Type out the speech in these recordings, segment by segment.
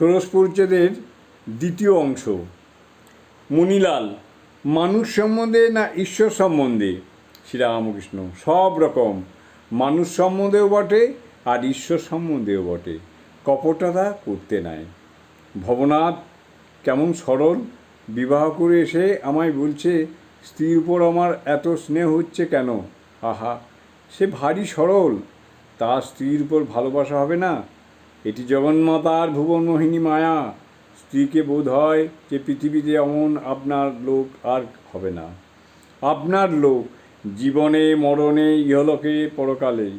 ষোড়শ পরিচ্ছেদের দ্বিতীয় অংশ। মণিলাল মানুষ সম্বন্ধে না ঈশ্বর সম্বন্ধে? শ্রীরামকৃষ্ণ, সব রকম। মানুষ সম্বন্ধেও বটে আর ঈশ্বর সম্বন্ধেও বটে। কপটতা করতে নাই। ভবনাথ কেমন সরল, বিবাহ করে এসে আমায় বলছে, স্ত্রীর উপর আমার এত স্নেহ হচ্ছে কেন? আহা, সে ভারী সরল। তার স্ত্রীর উপর ভালোবাসা হবে না? এটি জগন্মাতার ভুবন মোহিনী মায়া। স্ত্রীকে বোধ হয় যে পৃথিবীতে এমন আপনার লোক আর হবে না। আপনার লোক জীবনে, মরণে, ইহলোকে, পরকালে।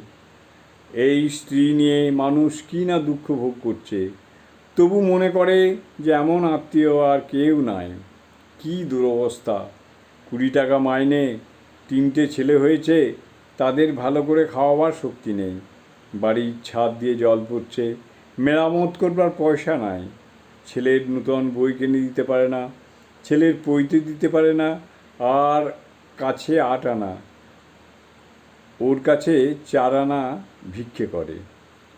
এই স্ত্রী নিয়ে মানুষ কি না দুঃখ ভোগ করছে? তবু মনে করে যে এমন আত্মীয় আর কেউ নাই। কি দুরবস্থা। কুড়ি টাকা মাইনে তিনটে ছেলে হয়েছে, তাদের ভালো করে খাওয়াবার শক্তি নেই। বাড়ির ছাদ দিয়ে জল পড়ছে মেরামত করবার পয়সা নাই। ছেলের নূতন বই কিনে দিতে পারে না, ছেলের পইতে দিতে পারে না, আর কাছে আট আনা। ওর কাছে চার আনা ভিক্ষে করে।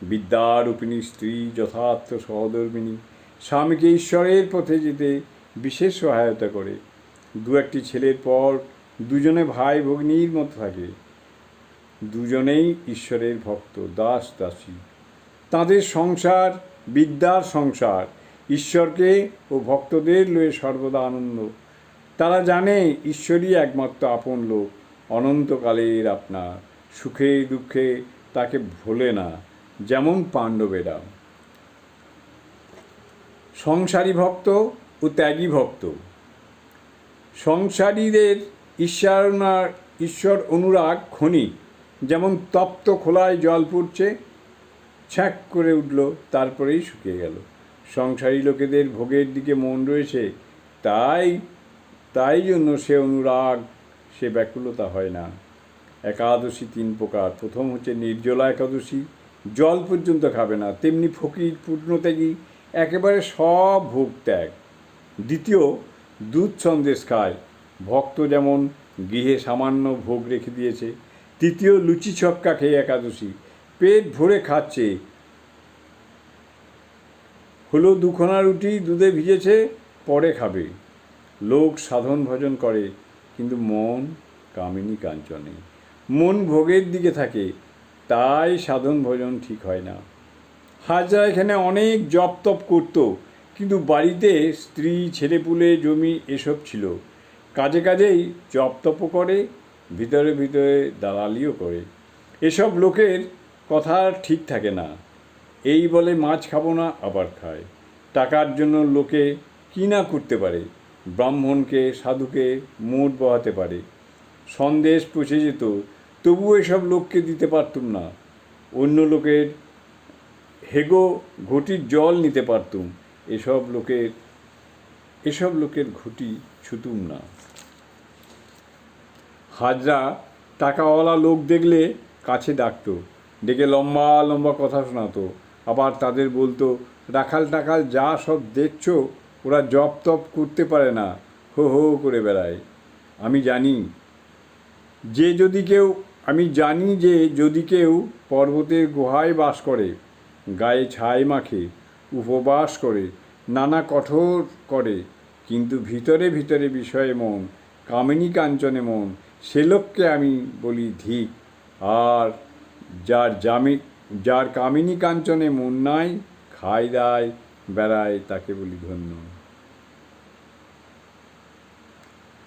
বিদ্যারূপিণী স্ত্রী, যথার্থ সহধর্মিণী স্বামীকে ঈশ্বরের পথে যেতে বিশেষ সহায়তা করে। দু একটি ছেলের পর দুজনে ভাই ভগ্নীর মতো থাকে। দুজনেই ঈশ্বরের ভক্ত, দাস, দাসী। তাদের সংসার, বিদ্যার সংসার, ঈশ্বরকে ও ভক্তদের লয়ে সর্বদা আনন্দ। তারা জানে ঈশ্বরই একমাত্র আপন লোক, অনন্তকালের আপনার। সুখে, দুঃখে তাকে ভোলে না, যেমন পাণ্ডবেরা। সংসারী ভক্ত ও ত্যাগী ভক্ত। সংসারীদের ঈশ্বর ঈশ্বর অনুরাগ খনি, যেমন তপ্ত খোলায় জল পড়ছে ছ্যাঁক করে উঠল, তারপরেই শুকিয়ে গেল। সংসারী লোকেদের ভোগের দিকে মন রয়েছে, তাই তাই জন্য সে অনুরাগ, সে ব্যাকুলতা হয় না। একাদশী তিন প্রকার, প্রথম হচ্ছে নির্জলা একাদশী, জল পর্যন্ত খাবে না, তেমনি ফকির, পূর্ণত্যাগী, একেবারে সব ভোগ ত্যাগ। দ্বিতীয়, দুধ সন্দেশ খায়, ভক্ত যেমন গৃহে সামান্য ভোগ রেখে দিয়েছে, তৃতীয় লুচি ছক্কা খেয়ে একাদশী পেট ভরে খাচ্ছে। হলো দুখানা রুটি দুধে ভিজেছে, পরে খাবে। লোক সাধন ভজন করে, কিন্তু মন কামিনী কাঞ্চনে। মন ভোগের দিকে থাকে, তাই সাধন ভজন ঠিক হয় না। হাজরা এখানে অনেক জপ তপ করতো, কিন্তু বাড়িতে স্ত্রী, ছেলেপুলে, জমি এসব ছিল। কাজে কাজেই জপ তপও করে, ভিতরে ভিতরে দালালিও করে। এসব লোকের কথা ঠিক থাকে না। এই বলে মাছ খাব না, আবার খায়। টাকার জন্য লোকে কী না করতে পারে? ব্রাহ্মণকে, সাধুকে মুড বহাতে পারে। সন্দেশ পচে যেত তবুও এসব লোককে দিতে পারতুম না। অন্য লোকের হেগো ঘটির জল নিতে পারতুম। এসব লোকের এসব লোকের ঘটি ছুতুম না। হাজরা টাকাওয়ালা লোক দেখলে কাছে ডাকতো ডেকে লম্বা লম্বা কথা শোনাতো। আবার তাদের বলতো, রাখাল টাকাল যা সব দেখছ, ওরা জপ তপ করতে পারে না। হো হো করে বেড়ায়। আমি জানি যে যদি কেউ, আমি জানি যে যদি কেউ পর্বতের গুহায় বাস করে, গায়ে ছাই মাখে, উপবাস করে, নানা কঠোর করে, কিন্তু ভিতরে ভিতরে বিষয়ে মন, কামিনী কাঞ্চনে মন, সে লোককে আমি বলি ধিক। আর যার জামি যার কামিনী কাঞ্চনে মন নাই খায় দায় বেড়ায় তাকে বলি ধন্য।